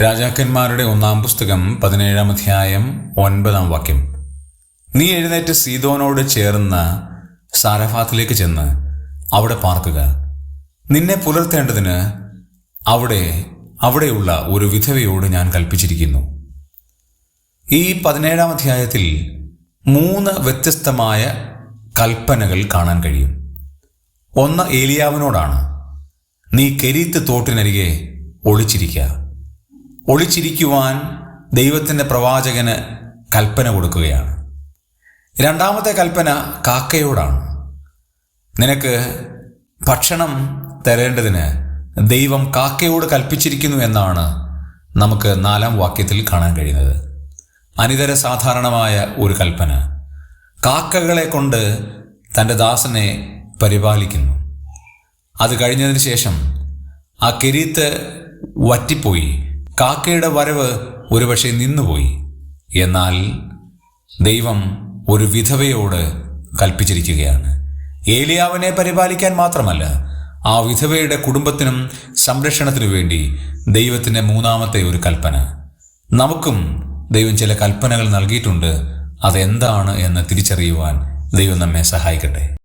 രാജാക്കന്മാരുടെ ഒന്നാം പുസ്തകം പതിനേഴാം അധ്യായം ഒൻപതാം വാക്യം. നീ എഴുന്നേറ്റ് സീതോനോട് ചേർന്ന സാരഫാത്തിലേക്ക് ചെന്ന് അവിടെ പാർക്കുക. നിന്നെ പുലർത്തേണ്ടതിന് അവിടെ അവിടെയുള്ള ഒരു വിധവയോട് ഞാൻ കൽപ്പിച്ചിരിക്കുന്നു. ഈ പതിനേഴാം അധ്യായത്തിൽ മൂന്ന് വ്യത്യസ്തമായ കൽപ്പനകൾ കാണാൻ കഴിയും. ഒന്ന് ഏലിയാവിനോടാണ്. നീ കെരീത്ത് തോട്ടിനരികെ ഒളിച്ചിരിക്കുക ഒളിച്ചിരിക്കുവാൻ ദൈവത്തിന്റെ പ്രവാചകന് കൽപ്പന കൊടുക്കുകയാണ്. രണ്ടാമത്തെ കൽപ്പന കാക്കയോടാണ്. നിനക്ക് ഭക്ഷണം തരേണ്ടതിന് ദൈവം കാക്കയോട് കൽപ്പിച്ചിരിക്കുന്നു എന്നാണ് നമുക്ക് നാലാം വാക്യത്തിൽ കാണാൻ കഴിയുന്നത്. അനിതര സാധാരണമായ ഒരു കൽപ്പന. കാക്കകളെ കൊണ്ട് തന്റെ ദാസനെ പരിപാലിക്കുന്നു. അത് കഴിഞ്ഞതിന് ശേഷം ആ കിരീത്ത് വറ്റിപ്പോയി. കാക്കയുടെ വരവ് ഒരുപക്ഷെ നിന്നുപോയി. എന്നാൽ ദൈവം ഒരു വിധവയോട് കൽപ്പിച്ചിരിക്കുകയാണ്. ഏലിയാവിനെ പരിപാലിക്കാൻ മാത്രമല്ല ആ വിധവയുടെ കുടുംബത്തിനും സംരക്ഷണത്തിനു വേണ്ടി ദൈവത്തിന്റെ മൂന്നാമത്തെ ഒരു കൽപ്പന. നമുക്കും ദൈവം ചില കൽപ്പനകൾ നൽകിയിട്ടുണ്ട്. അതെന്താണ് എന്ന് തിരിച്ചറിയുവാൻ ദൈവം നമ്മെ സഹായിക്കട്ടെ.